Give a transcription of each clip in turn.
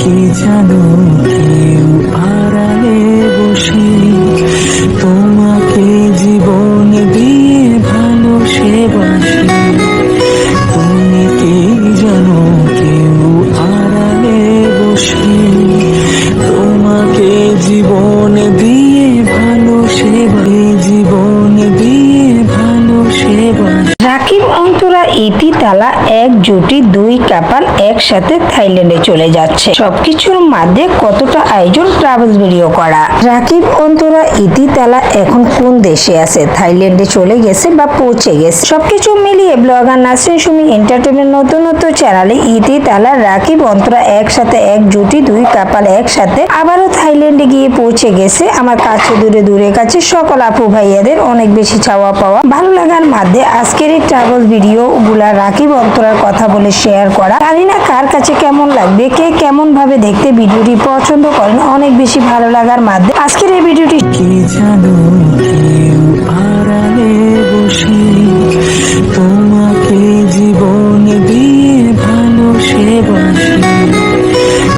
কি জানো কেউ আড়ালে বসে রাকিব অন্তরা ইতি তালা এক জুটি দুই কাপাল একসাথে থাইল্যান্ডে চলে যাচ্ছে। সবকিছুর মধ্যে কতটা আয়োজন ট্রাভেল ভিডিও করা? রাকিব অন্তরা ইতি তালা এখন কোন দেশে আছে? থাইল্যান্ডে চলে গেছে বা পৌঁছে গেছে? সবকিছু মিলিয়ে ব্লগার নাসরিন সুমি এন্টারটেনমেন্ট নতুন নতুন চ্যানেলে ইতি তালা রাকিব অন্তরা একসাথে এক জুটি দুই কাপাল একসাথে আবারও থাইল্যান্ডে গিয়ে পৌঁছে গেছে। আমার কাছে দূরে দূরে কাছে সকল আপু ভাইয়াদের অনেক বেশি চাওয়া পাওয়া। ভালো লাগার মাধ্যমে আজকের এই ট্রাভেল ভিডিও গুলা রাকিব অন্তরার কথা বলে শেয়ার করা। জানি না কার কাছে কেমন লাগবে কে কেমন ভাবে দেখতে ভিডিওটি পছন্দ করেন অনেক বেশি ভালো লাগার মাধ্যমে। আজকের এই ভিডিওটি কি জানো বসে? তোমাকে জীবন দিয়ে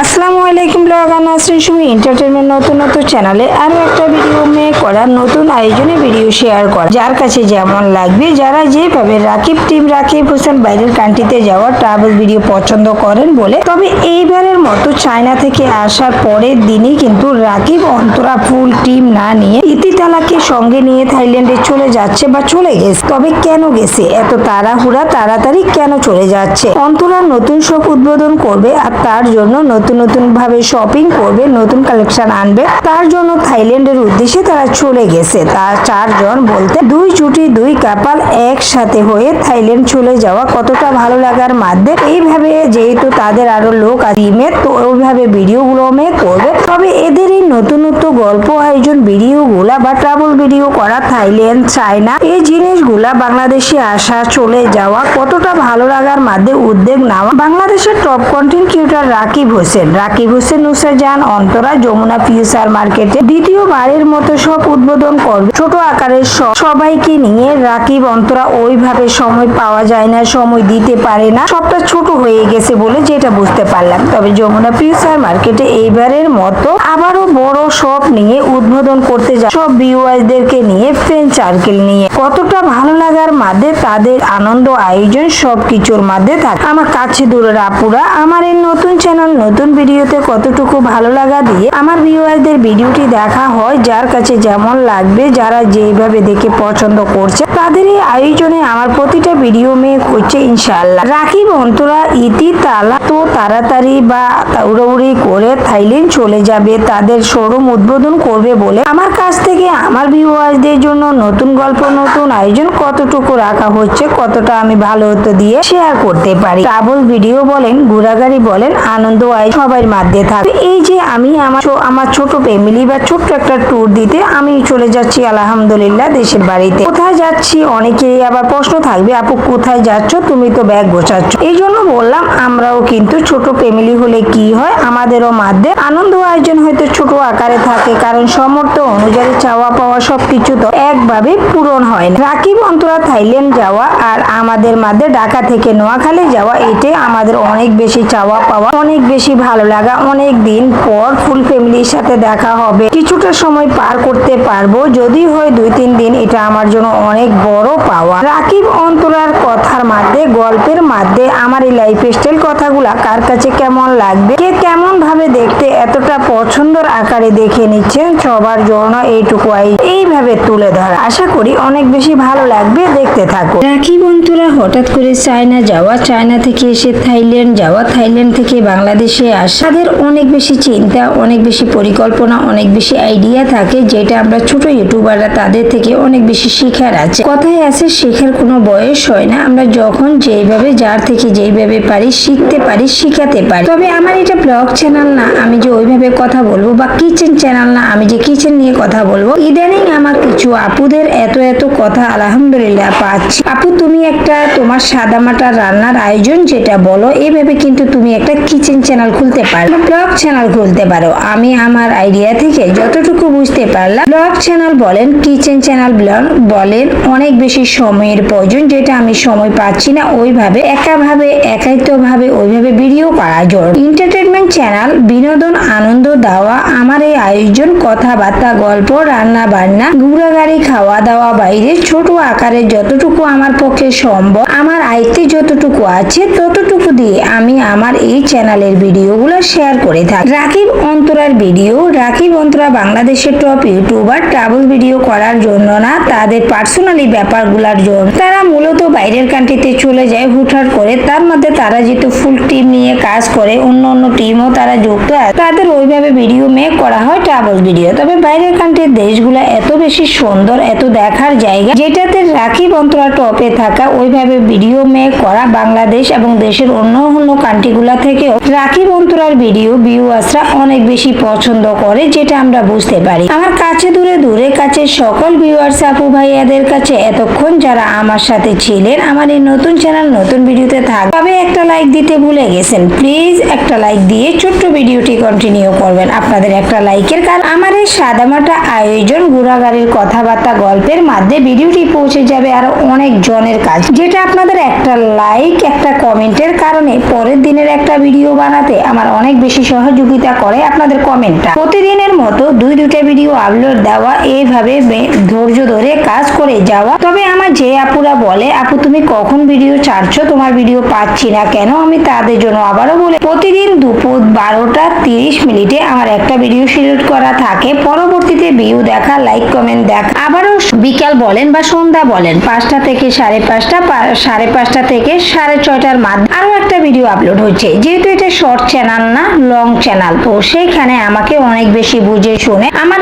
আসসালামু আলাইকুম ব্লগার নাসরিন সুমি এন্টারটেনমেন্ট নতুন নতুন চ্যানেলে আরও একটা ভিডিও মেয়ে করা নতুন আয়োজনে ভিডিও শেয়ার করা। যার কাছে যেমন লাগবে, যারা যেভাবে রাকিব টিম রাকিব হোসেন বাইরের কান্ট্রিতে যাওয়া ট্রাভেল ভিডিও পছন্দ করেন বলে, তবে এইবারের মতো চায়না থেকে আসার পরের দিনই কিন্তু রাকিব অন্তরা ফুল টিম না নিয়ে ইতিতালাকে সঙ্গে নিয়ে থাইল্যান্ডে চলে যাচ্ছে বা চলে গেছে। তবে কেন গেছে? এত তাড়াহুড়া, তাড়াতাড়ি কেন চলে যাচ্ছে? অন্তরা নতুন সব উদ্বোধন করবে আর তার জন্য নতুন নতুন ভাবে শপিং করবে, নতুন কালেকশন আনবে। তার জন্য থাইল্যান্ডের উদ্দেশ্যে তারা চলে গেছে। তার চারজন বলতে দুই জুটি দুই কাপাল একসাথে হয়ে থাইল্যান্ড চলে যাওয়া কতটা ভালো লাগার মাধ্যমে? এইভাবে যেহেতু তাদের আরও লোক টিমে, তো ওইভাবে ভিডিও গুলো মেয়ে করবে। তবে এদের এই নতুন নতুন গল্প, আয়োজন ভিডিও গুলা বা ট্রাভেল ভিডিও করা থাইল্যান্ড, চায়না, এই জিনিসগুলা বাংলাদেশে আসা, চলে যাওয়া কতটা ভালো লাগার মাধ্যমে উদ্যোগ নেওয়া? বাংলাদেশের top content Rakib Hossain. Rakib Hossain Nusajan Antara, Jamuna future মার্কেটে দ্বিতীয়বারের মতো সব উদ্বোধন করবে। ছোট আকারের সব সবাইকে নিয়ে রাকিব, অন্তরা ওইভাবে সময় পাওয়া যায় না, সময় দিতে পারে না। সবটা ছোট হয়ে গেছে বলে যেটা বুঝতে পারলাম। তবে যমুনা ফিউচার মার্কেটে এইবারের মতো আবারও বড় সব নিয়ে উদ্বোধন করতে যায় সব ভিউয়ারদেরকে নিয়ে ফ্রেন্ড সার্কেল নিয়ে। কতটা ভালো লাগার মাঝে তাদের আনন্দ আয়োজন সব কিছুর মাঝে থাকে। আমার কাছে দূরের আপুরা, আমার এই নতুন চ্যানেল নতুন ভিডিওতে কতটুকু ভালো লাগা দিয়ে আমার ভিউয়ারদের ভিডিওটি দেখা হয়, যার কাছে যেমন লাগবে যারা যেভাবে দেখে পছন্দ করছে তাদের এই আয়োজনে আমার প্রতিটা ভিডিও মেয়ে করছে ইনশাআল্লাহ। রাকিব অন্তরা, ইতি, তালা তো তাড়াতাড়ি বা উড়াউড়ি করে থাইল্যান্ড চলে যাবে, তাদের শোরুম উদ্বোধন করবে বলে আমার কাছ থেকে আমার ভিউয়ারদের জন্য নতুন গল্প, নতুন আয়োজন কতটুকু রাখা হচ্ছে, কতটা আমি ভালো হতে দিয়ে শেয়ার করতে পারি। ট্রাভেল ভিডিও বলেন, ঘোরাঘুরি বলেন, আনন্দ আয় সবার মাধ্যমে থাকে। এই যে আমি আমার আমার ছোট ফ্যামিলি বা ছোট্ট একটা ট্যুর দিতে আমি চলে যাচ্ছি, আলহামদুলিল্লাহ, দেশের বাড়িতে। কোথায় যাচ্ছি? অনেকেরই আবার প্রশ্ন থাকবে, আপু, কোথায় যাচ্ছ? তুমি তো ব্যাগ গোছাচ্ছ। এই জন্য বললাম, আমরাও কিন্তু ছোট ফ্যামিলি হলে কি হয়? আমাদেরও মাধ্যমে আনন্দ আয়োজন হয়তো ছোট আকারে থাকে, কারণ সমর্থ অনুযায়ী চাওয়া পাওয়া সবকিছু তো একভাবে পূরণ হয় না। রাকিব অন্তরা থাইল্যান্ড যাওয়া আর আমাদের মাঝে ঢাকা থেকে নোয়াখালী যাওয়া এটাই আমাদের অনেক বেশি চাওয়া পাওয়া, অনেক বেশি ভালো লাগা। অনেক দিন পর ফুল ফ্যামিলির সাথে দেখা হবে। কিছুটা সময় পার করতে পারব। যদি হয় দুই তিন দিন, এটা আমার জন্য অনেক বড় পাওয়া। রাকিব অন্তরার কথার মাধ্যমে, গল্পের মাধ্যমে আমার এই লাইফ স্টাইল কথাগুলা কার কাছে কেমন লাগবে? কে কেমন ভাবে দেখতে, এতটা পছন্দের আকারে দেখে নিচ্ছেন, সবার জন্য এইটুকু এইভাবে তুলে ধরা। আশা করি অনেক বেশি ভালো লাগবে দেখতে থাকো। রাখি বন্ধুরা হঠাৎ করে চায়না যাওয়া, চায়না থেকে এসে থাইল্যান্ড যাওয়া, থাইল্যান্ড থেকে বাংলাদেশে আসা। তাদের অনেক বেশি চিন্তা, অনেক বেশি পরিকল্পনা, অনেক বেশি আইডিয়া থাকে, যেটা আমরা ছোট ইউটিউবাররা তাদের থেকে অনেক বেশি শেখার আছে। কথায় আছে, শেখার কোনো বয়স হয় না। আমরা যখন যেইভাবে, যার থেকে যেইভাবে পারি, শিখতে পারি, শিখাতে পারি। তবে আমার এটা ব্লগ চ্যানেল না, আমি যে ওইভাবে কথা বলব বা কিচেন চ্যানেল না, আমি যে কিচেন নিয়ে কথা বলব, ইদানিং আমার কিছু আপুদের এত এত কথা আলহামদুলিল্লাহ পাচ্ছি। আপু, তুমি একটা তোমার সাদামাটা রান্নার আয়োজন যেটা বলো এইভাবে কিন্তু তুমি একটা কিচেন চ্যানেল খুলতে পারো ব্লগ চ্যানেল খুলতে পারো। আমি আমার আইডিয়া থেকে যতটুকু বুঝতে পারলাম ব্লগ চ্যানেল বলেন, কিচেন চ্যানেল ব্লগ বলেন, অনেক বেশি সময়ের প্রয়োজন যেটা আমি সময় পাচ্ছি না। ওইভাবে একাভাবে একাইত্ব ভাবে ওইভাবে ভিডিও করা জোর। এন্টারটেনমেন্ট চ্যানেল, বিনোদন, আনন্দ দেওয়া, আমার এই আয়োজন, কথাবার্তা, গল্প, রান্না বান্না ঘোরাগাড়ি খাওয়া দাওয়া, বাইরে ছোট আকারে যতটুকু আমার পক্ষে সম্ভব, আমার আয়ত্তে যতটুকু আছে ততটুকু দিয়ে আমি আমার এই চ্যানেলের ভিডিওগুলো শেয়ার করে থাকি। রাকিব অন্তরার ভিডিও, রাকিব অন্তরা বাংলাদেশের টপ ইউটিউবার ট্রাভেল ভিডিও করার জন্য না, তাদের পার্সোনালি ব্যাপারগুলোর জন্য। তারা মূলত বাইরের কান্ট্রিতে চলে যায়, হুটহাট করে। তার মধ্যে তারা যেহেতু ফুল টিম নিয়ে কাজ করে, অন্য অন্য টিমও তারা যুক্ত তাদের ওইভাবে ভিডিও মেক করা হয় ট্রাভেল ভিডিও তবে বাইরের কান্ট্রির দেশগুলো এত বেশি সুন্দর, এত দেখার জায়গা, যেটাতে রাখি অন্তরা টপে থাকা, ওইভাবে ভিডিও মেক করা বাংলাদেশ এবং দেশের অন্য অন্য কান্ট্রিগুলো থেকেও রাখি অন্তরার ভিডিও ভিউয়ার্সরা অনেক বেশি পছন্দ করে, যেটা আমরা বুঝতে পারি। আমার কাছে দূরে দূরে কাছে সকল ভিউয়ার্স আপু ভাইয়াদের কাছে এতক্ষণ যারা আমার সাথে ছিলেন, আমার এই নতুন চ্যানেল নতুন ভিডিওতে থাক তবে একটা লাইক দিতে ভুলে গেছেন। প্লিজ একটা লাইক দিয়ে ছোট্ট ভিডিওটি কন্টিনিউ করবেন। আপনাদের একটা লাইকের কারণ আমার এই সাদামাটা আয়োজন ঘোরাগাড়ির কথাবার্তা গল্পের মাধ্যমে ভিডিওটি পৌঁছে যাবে আরও অনেক জনের কাছে। যেটা আপনাদের একটা লাইক একটা কমেন্টের কারণে পরের দিনের একটা ভিডিও বানাতে আমার অনেক বেশি সহযোগিতা করে আপনাদের কমেন্টটা প্রতিদিনের মতো দুই দুটা ভিডিও আপলোড দেওয়া এইভাবে ধৈর্য ধরে কাজ করে যাওয়া। তবে আমার যে আপুরা বলে, আপু, তুমি কখন ভিডিও ছাড়ছো? তোমার ভিডিও পাচ্ছি না কেন? আমি তাদের জন্য আবারও বলে প্রতিদিন দুপুর বারোটা তিরিশ মিনিটে আমার একটা ভিডিও শিডিউল করা থাকে। পরবর্তীতে ভিউ দেখা লাইক কমেন্ট দেখা। আবারও বিকাল বলেন বা সন্ধ্যা বলেন, পাঁচটা থেকে সাড়ে পাঁচটা সাড়ে পাঁচটা থেকে সাড়ে ছয়টার মাধ্যমে আরও একটা ভিডিও আপলোড হচ্ছে। যেহেতু এটা শর্ট চ্যানেল না লং চ্যানেল তো সেইখানে আমাকে অনেক বেশি বুঝে শুনে আমার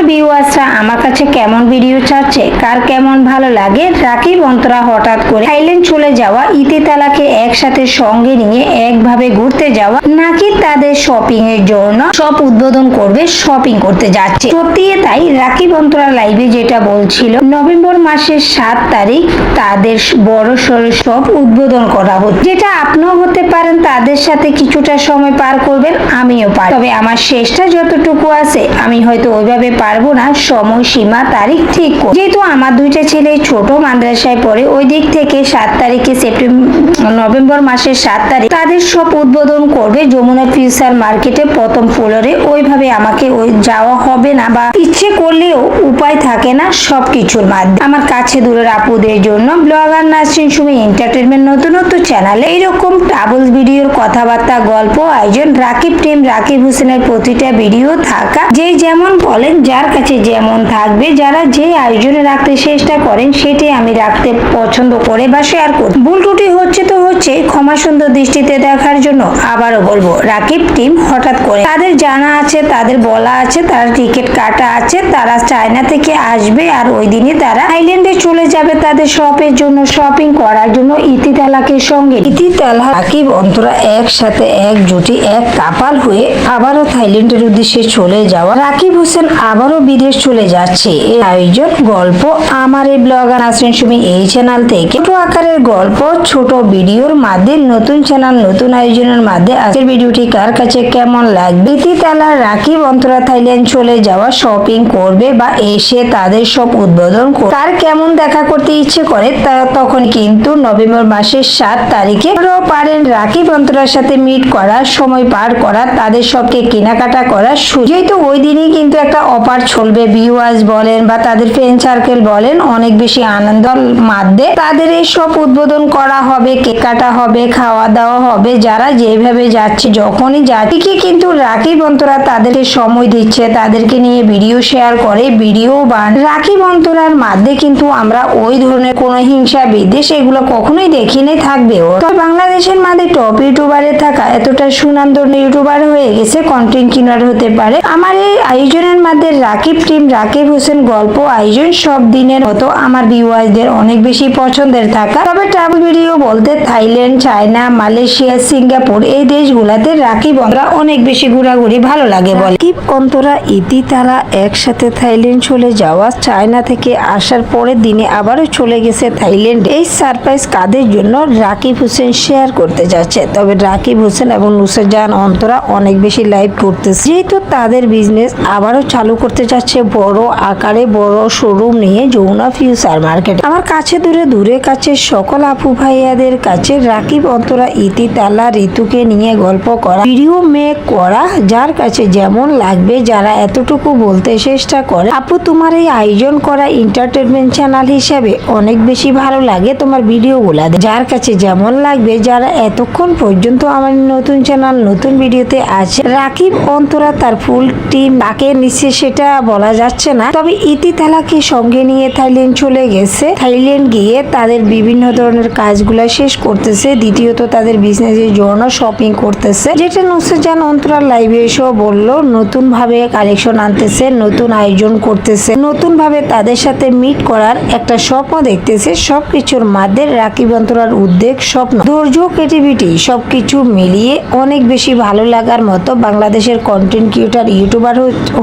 ভিউয়ার্সরা আমার কাছে কেমন ভিডিও চাচ্ছে? কার কেমন ভালো লাগে? রাকিব অন্তরা হঠাৎ করে থাইল্যান্ড চলে যাওয়া ইতিতালাকে একসাথে সঙ্গে নিয়ে একভাবে ঘুরতে যাওয়া, নাকি তাদের শপিং এর জন্য সব উদ্বোধন করবে শপিং করতে যাচ্ছে? সত্যি তাই? রাকিব অন্তরা লাইভে যেটা বলছিল, নভেম্বর মাসের সাত তারিখ তাদের বড় সড়ো সব উদ্বোধন করা হচ্ছে যেটা আপনিও হতে পারেন, তাদের সাথে কিছুটা সময় পার করবেন, আমিও পারি। তবে আমার শেষটা যতটুকু আছে, আমি হয়তো ওইভাবে পারব না সময় সীমা তারিখ ঠিক যেহেতু আমার দুইটা ছেলে ছোট, মাদ্রাসায় পড়ে, ওই দিক থেকে সাত তারিখে সেপ্টেম্বর নভেম্বর মাসের সাত তারিখ তাদের সব উদ্বোধন করবে যমুনা ফিউচার মার্কেটে প্রথম ফ্লোরে। ওইভাবে আমাকে ওই যাওয়া হবে না বা ইচ্ছে করলেও উপায় থাকে না সবকিছুর মাধ্যমে। আমার কাছে দূরের আপুদের জন্য ব্লগার নাসরিন সুমি এন্টারটেনমেন্ট নতুন নতুন চ্যানেলে। এইরকম ট্রাভেল ভিডিওর কথাবার্তা, গল্প, আয়োজন, রাকিব টিম, রাকিব হোসেনের প্রতিটা ভিডিও থাকা। যে যেমন বলেন, যার কাছে যেমন থাকবে যারা যে আয়োজনে রাখতে চেষ্টা করেন, সেটি আমি রাখতে পছন্দ করে বা শেয়ার করি। ভুল ত্রুটি হচ্ছে তো হচ্ছে, ক্ষমা সুন্দর দৃষ্টিতে দেখার জন্য আবারও বলব, রাকিব টিম হঠাৎ করে তাদের জানা আছে, তাদের বলা আছে, তারা টিকিট কাটা আছে, তারা চায়না থেকে আসবে আর ওই দিনই তারা থাইল্যান্ডে চলে যাবে তাদের শপের জন্য শপিং করার জন্য ইতিতালাকে সঙ্গে। ইতিতালা, রাকিব, অন্তরা একসাথে এক জুটি এক কাপাল হয়ে আবারও থাইল্যান্ডের উদ্দেশ্যে চলে যাওয়া। রাকিব হোসেন আবারও বিদেশ চলে যাচ্ছে। এই আয়োজন গল্প আমার এই ব্লগার নাসরিন সুমি এই চ্যানেল থেকে। ছোট আকারের গল্প, ছোট ভিডিওর মাধ্যমে, নতুন চ্যানেল নতুন আয়োজনের মাধ্যমে আজকের ভিডিওটি কার কাছে কেমন লাগবে? ইতিতালা রাকিব অন্তরা থাইল্যান্ড চলে যাওয়া শপিং করবে বা এসে তাদের সব উদ্বোধন করবে তার কেমন দেখা করতে ইচ্ছে করে তা তখন কিন্তু নভেম্বর মাসের সাত তারিখে পারেন। রাকিব অন্তরার সাথে মিট করার, সময় পার করা তাদের সবকে কেনাকাটা সুযোগ। যেহেতু ওই দিনই কিন্তু একটা অফার চলবে ভিউয়ার্স বলেন বা তাদের ফ্রেন্ড সার্কেল বলেন, অনেক বেশি আনন্দ মাধ্যমে তাদের এই সব উদ্বোধন করা হবে, কেক কাটা হবে, খাওয়া দাওয়া হবে, যারা যেভাবে যাচ্ছে, যখনই যাচ্ছে ঠিকই কিন্তু রাখি অন্তরা তাদেরকে সময় দিচ্ছে, তাদেরকে নিয়ে ভিডিও শেয়ার করে ভিডিও বান রাকিব অন্তরার মাধ্যমে কিন্তু আমরা ওই ধরনের কোনো হিংসা, বিদ্বেষ এগুলো কখনোই দেখিনি, থাকবেও। তবে বাংলাদেশের মাঝে টপ ইউটিউবারে থাকা এতটা সুনামধন্য ইউটিউবার হয়ে গেছে কন্টেন্ট কিনার হতে পারে। আমার এই আয়োজনের মধ্যে রাকিব টিম রাকিব হোসেন গল্প, আয়োজন সব দিনের মতো আমার ভিউয়ার্সদের অনেক বেশি পছন্দের থাকা। তবে ট্রাভেল ভিডিও বলতে থাইল্যান্ড, চায়না, মালয়েশিয়া, সিঙ্গাপুর এই দেশগুলাতে রাকিব অন্তরা অনেক বেশি ঘোরাঘুরি ভালো লাগে বলে। রাকিব, অন্তরা, ইতি, তারা একসাথে থাইল্যান্ড চলে যাওয়া, চায়না থেকে আসার পরের দিনে আবারও চলে গেছে থাইল্যান্ড। এই সারপ্রাইজ কাদের জন্য রাকিব হোসেন শেয়ার করতে যাচ্ছে। তবে রাকিব হোসেন এবং নুসরজান অন্তরা অনেক বেশি লাইভ করতেছে। যেহেতু তাদের বিজনেস আবারও চালু করতে যাচ্ছে বড় আকারে, বড় শোরুম নিয়ে যমুনা ফিউচার মার্কেট আমার কাছে দূরে দূরে কাছে সকল আপু ভাইয়াদের কাছে রাকিব, অন্তরা, ইতি, তালা, ঋতুকে নিয়ে গল্প করা ভিডিও মেক করা, যার কাছে যেমন লাগবে, যারা এতটুকু বলতে চেষ্টা করে। আপু, তোমার এই আয়োজন করা এন্টারটেনমেন্ট চ্যানেল হিসেবে অনেক বেশি ভালো লাগে তোমার ভিডিওগুলা যার কাছে যেমন লাগবে, যারা এতক্ষণ পর্যন্ত আমার নতুন চ্যানেল নতুন ভিডিওতে আছে, রাকিব, অন্তরা তার ফুল টিম তাকে নিচ্ছে সেটা বলা যাচ্ছে না। তবে ইতি তালাকে সঙ্গে নিয়ে থাইল্যান্ড চলে গেছে। থাইল্যান্ড গিয়ে তাদের বিভিন্ন ধরনের কাজগুলো শেষ করতেছে। দ্বিতীয়ত তাদের বিজনেসের জন্য শপিং করতেছে। যেটা নুসরাত অন্তরা লাইভে এসেও বলল নতুন ভাবে কালেকশন আনতেছে, নতুন আয়োজন করতেছে। নতুন ভাবে তাদের সাথে মিট করার একটা স্বপ্ন দেখতেছে। সবকিছুর মাঝে রাকিব অন্তরার উদ্বেগ, স্বপ্ন। ধৈর্য ক্রিয়েটিভিটি সবকিছু মিলিয়ে অনেক বেশি ভালো লাগার মতো বাংলাদেশের কন্টেন্ট ক্রিয়েটার ইউটিউবার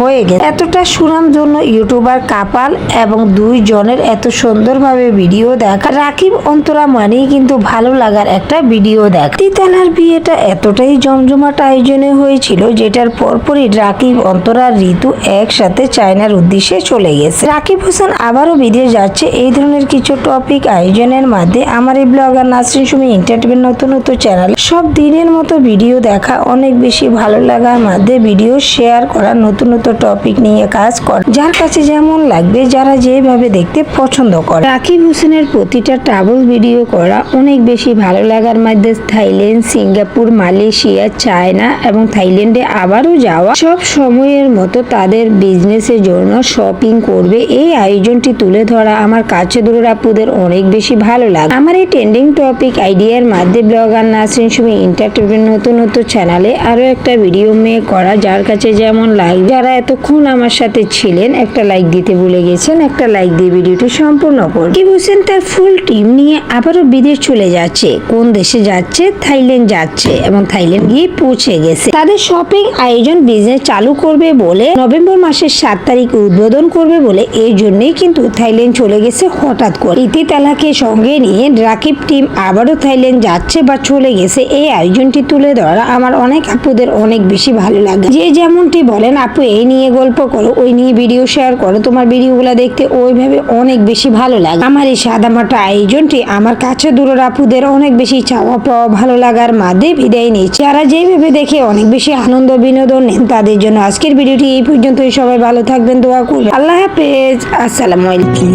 হয়ে গেছে। এতটা সুনাম জন্য ইউটিউবার কাপাল এবং দুই জনের এত সুন্দরভাবে ভিডিও দেখা। রাকিব, অন্তরা মানেই কিন্তু ভালো লাগার একটা ভিডিও দেখ। তিতালার বিয়েটা এতটাই জমজমাট আয়োজনে হয়েছিল, যেটার পরপরই রাকিব, অন্তরা, ঋতু একসাথে চায়নার উদ্দেশ্যে চলে গেছে। রাকিব হোসেন আবারও বিদেশ যাচ্ছে। এই ধরনের কিছু টপিক আয়োজনের মাধ্যমে আমার এই ব্লগার নাসরিন সুমি এন্টারটেনমেন্ট নতুন নতুন চ্যানেল। সব দিনের মতো ভিডিও দেখা, অনেক বেশি ভালো লাগার মাধ্যমে ভিডিও শেয়ার করা, নতুন নতুন টপিক নিয়ে কাজ করা। যার কাছে যেমন লাগবে, যারা যেভাবে দেখতে পছন্দ করে। রাকিব হোসেনের প্রতিটা ট্রাভেল ভিডিও করা অনেক বেশি ভালো লাগার মধ্যে থাইল্যান্ড, সিঙ্গাপুর, মালয়েশিয়া, চায়না এবং থাইল্যান্ডে আবারও যাওয়া সব সময়ের মতো তাদের বিজনেসের জন্য শপিং করবে। এই আয়োজনটি তুলে ধরা আমার কাছে দূরের আপুদের অনেক বেশি ভালো লাগে আমার এই ট্রেন্ডিং টপিক আইডিয়ার মাধ্যমে ব্লগার নাসরিন সুমি এন্টারটেনমেন্ট নতুন নতুন চ্যানেলে আরও একটা ভিডিও মেয়ে করা। যার কাছে যেমন লাইক যারা এতক্ষণ আমার সাথে ছিলেন, একটা লাইক দিতে ভুলে গেছেন, একটা লাইক দিয়ে ভিডিওটি সম্পূর্ণ করুন। কি হোসেন তার ফুল টিম নিয়ে আবারও বিদেশ চলে যাচ্ছে? কোন দেশে যাচ্ছে? থাইল্যান্ড যাচ্ছে এবং থাইল্যান্ড গিয়ে পৌঁছে গেছে। তাদের শপিং আয়োজন বিজনেস চালু করবে বলে, নভেম্বর মাসের সাত তারিখে উদ্বোধন করবে বলে এই জন্যই কিন্তু থাইল্যান্ড চলে গেছে হঠাৎ করে। ইতি তালাকে সঙ্গে নিয়ে রাকিব টিম আবারও থাইল্যান্ড যাচ্ছে বা চলে গেছে, এই আয়োজনটি তুলে ধরা আমার অনেক আপুদের অনেক বেশি ভালো লাগে। যে যেমনটি বলেন, আপু, এই নিয়ে গল্প করো, ওই নিয়ে ভিডিও শেয়ার করো, তোমার ভিডিওগুলো দেখতে ওইভাবে অনেক বেশি ভালো লাগে। আমার এই সাদামাটা আয়োজনটি আমার কাছে দূরের আপুদের অনেক বেশি চাওয়া পাওয়া ভালো লাগার মাধ্যমে বিদায় নিচ্ছে যারা যেভাবে দেখে অনেক বেশি আনন্দ, বিনোদন নেন, তাদের জন্য আজকের ভিডিওটি এই পর্যন্তই। সবাই ভালো থাকবেন, দোয়া করবেন। আল্লাহ হাফেজ, আসসালামু আলাইকুম।